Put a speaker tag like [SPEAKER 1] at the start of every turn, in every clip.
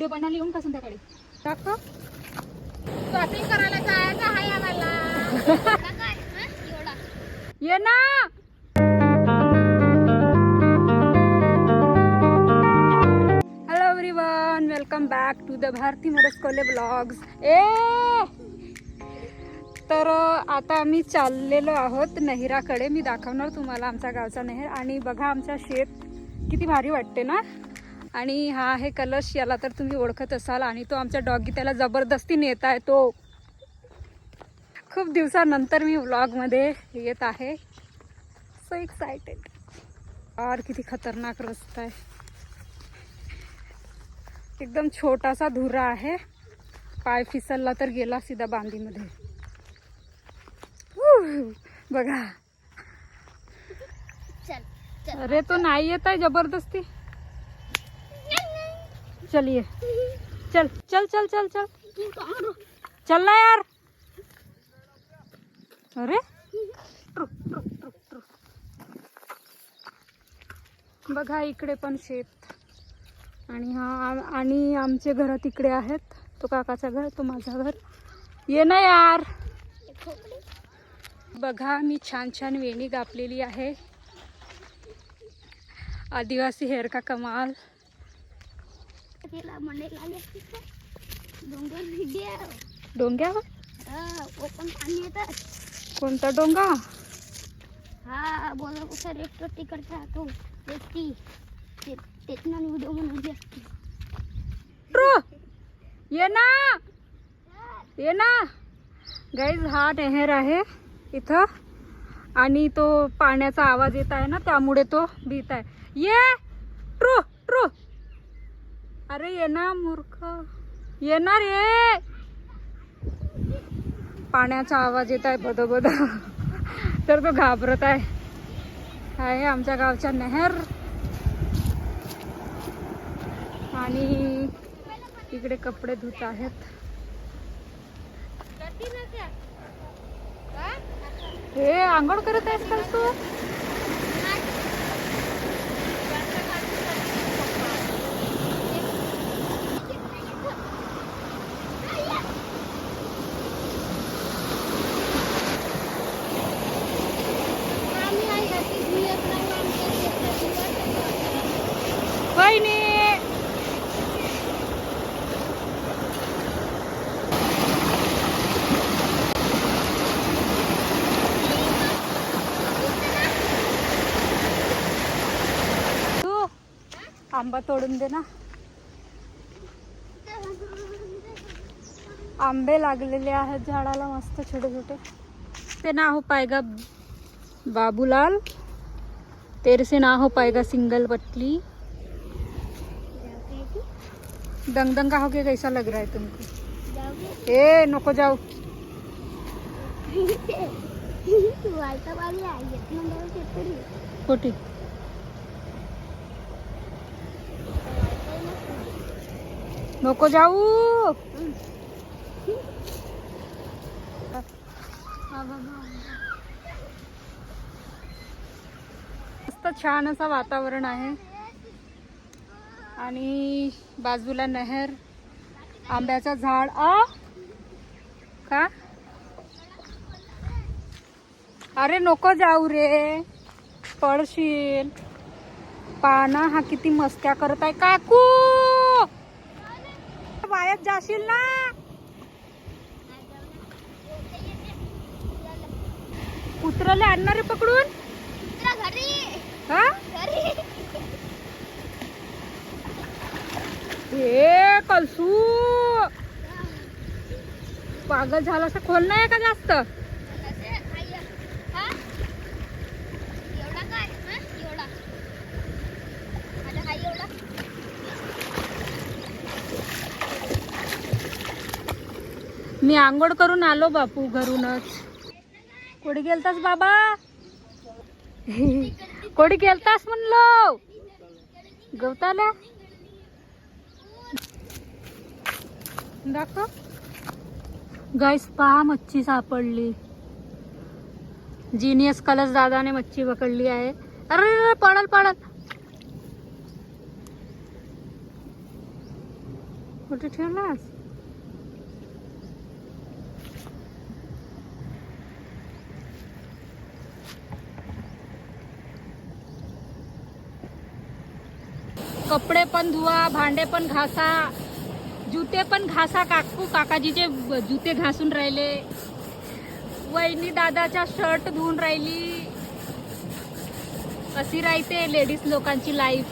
[SPEAKER 1] Video बनायला येऊन का संध्याकाळी?
[SPEAKER 2] शॉपिंग करायला जायचं आहे आम्हाला.
[SPEAKER 1] ये ना. Hello everyone welcome back to the Bharti Moraskole blogs ए! तर आता आम्ही चाललेलो आहोत नहिराकडे. मी दाखवणार तुम्हाला आमच्या गावचा नहेर. आणि बघा आमचा शेत किती भारी वाटते ना? आणि हा आहे कलश याला तर तुम्ही ओळखत असाल आणि तो आमच्या डॉगी त्याला जबरदस्ती नेत आहे. तो खूप दिवसानंतर मी व्लॉगमध्ये येत आहे. सो एक्सायटेड और किती खतरनाक रस्ता आहे. एकदम छोटासा धुरा आहे. पाय फिसलला तर गेला सीधा बांधीमध्ये. बघा. अरे तो नाही येत आहे जबरदस्ती. चलिए। चल चल चल चल चल। चल ना यार। अरे। बघा इकडे पण शेत. आणि हा आणि आमचे घर तिकडे आहेत. तो काकाचं घर तो माझं घर. ये ना यार. बघा मी छान छान वेणी कापलेली आहे. आदिवासी हेअर का कमाल
[SPEAKER 2] तिला मंडईला आली असती तर. डोंगर video.
[SPEAKER 1] डोंग्यावर?
[SPEAKER 2] हा, पाणी येतात.
[SPEAKER 1] कोणता डोंगा?
[SPEAKER 2] हा बोला कुठं रेस्टो तिकडचा तो व्यक्ती ते तेच व्हिडिओ बनवली असती
[SPEAKER 1] ट्रू ये ना! ये ना! गाईज हा नेहर आहे इथं. आणि तो पाण्याचा आवाज येत आहे ना त्यामुळे तो भीत आहे. ये! ट्रू ट्रू अरे ये ना मूर्ख. येणार ये पाण्याचा आवाज येत आहे बदोबद. तर तो घाबरत आहे. आहे आमच्या गावच्या नहर. आणि इकडे कपडे धुत आहेत. हे आंघोळ करत आहेस का तू? आंबा तोडून दे ना. आंबे लागलेले आहेत झाडाला मस्त छोटे छोटे ते ना हो पाएगा बाबूलाल. तेरे से ना हो पाएगा सिंगल पतली दंग दंग हो के कैसा लग रहा है तुमको? ए नको जाओ कुठे नको जाऊ. मस्त छान असं वातावरण आहे. आणि बाजूला नहर आंब्याचं झाड. आ? का? अरे नको जाऊ रे. पडशील. पाना हा किती मस्त्या करत आहे काकू! वायात जाशील ना? कुत्रले आणणार आहे पकडून हा? हे कलसू. पागल झाला असं खोल नाही का जास्त? मी आंघोळ करून आलो बापू घरूनच. कोडी गेलतास बाबा? कोडी गेलतास म्हणलो? गवताला दाखव. गाईस पहा मच्छी सापडली. जिनियस कलस दादाने मच्छी पकडली आहे. अरे अरे, अरे, पडल पडल कुठे ठेवलास? कपडे पण धुवा भांडे पण घासा जुते पण घासा काकू काकाजीचे जुते घासून राहिले. वहिनी दादाचा शर्ट धुवून राहिली. कशी राहते लेडीज लोकांची लाईफ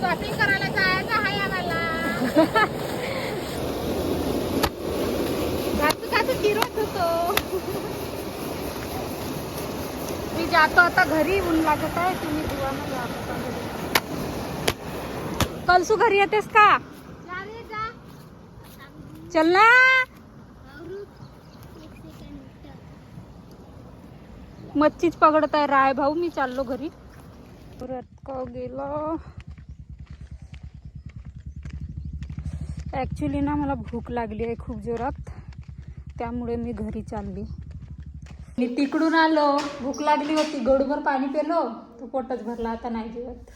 [SPEAKER 1] शॉपिंग करायला जायचं आहे आम्हाला घासू घासू चिरत होतो मी जातो आता घरी ऊन लागत आहे तुम्ही. कलसू घरी येतेस का? चल ना मच्छीच पकडत आहे राय भाऊ मी चाललो घरी. गेलो? ॲक्च्युली ना मला भूक लागली आहे खूप जोरात. त्यामुळे मी घरी चालली. मी तिकडून आलो भूक लागली होती गडूभर पाणी पेलो तो पोटच भरला आता नाही जेवत.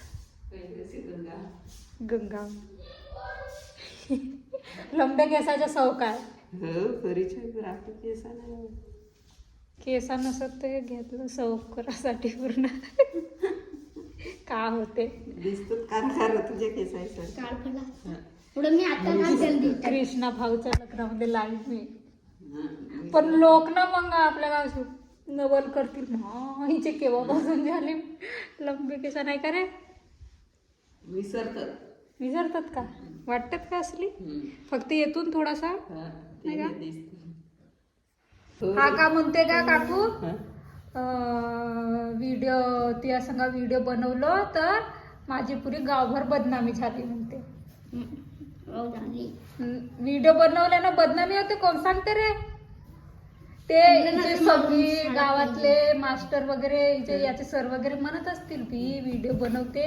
[SPEAKER 1] गंगा. लंब्या केसाच्या सौक आहे केसा नसत ते घेतलं सौक करासाठी पूर्ण. का होते?
[SPEAKER 2] पुढे मी आता काय जल्दी
[SPEAKER 1] कृष्णा भाऊच्या लग्नामध्ये लाईव्ह मी पण लोक ना मग आपल्या गावचे नवल करतील. "हा, हिचे केव्हापासून झाले? लंबे केसा नाही का रे? विसरतात. का? वाटतात का असली? फक्त येतून थोडासा? नाही का? हा का म्हणते का काकू? व्हिडिओ त्या संग व्हिडिओ बनवलो तर माझी पुरी गावभर बदनामी झाली म्हणते.
[SPEAKER 2] झाली.
[SPEAKER 1] व्हिडिओ बनवल्यानं बदनामी होते कोण सांगते रे? ते जे सगळी गावातले मास्टर वगैरे जे याचे सर वगैरे म्हणत असतील ती व्हिडिओ बनवते.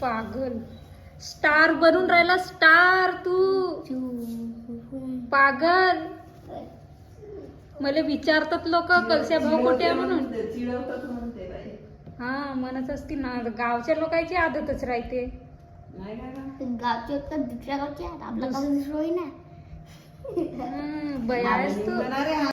[SPEAKER 1] पागल. स्टार बनून राहिला स्टार तू. पागल. मला विचारतात लोक कलशा भाऊ कुठे म्हणून. हा म्हणत असतील ना गावच्या लोकांची आदतच राहते.
[SPEAKER 2] गावची दुसऱ्या गावची आपल्या
[SPEAKER 1] बयास तू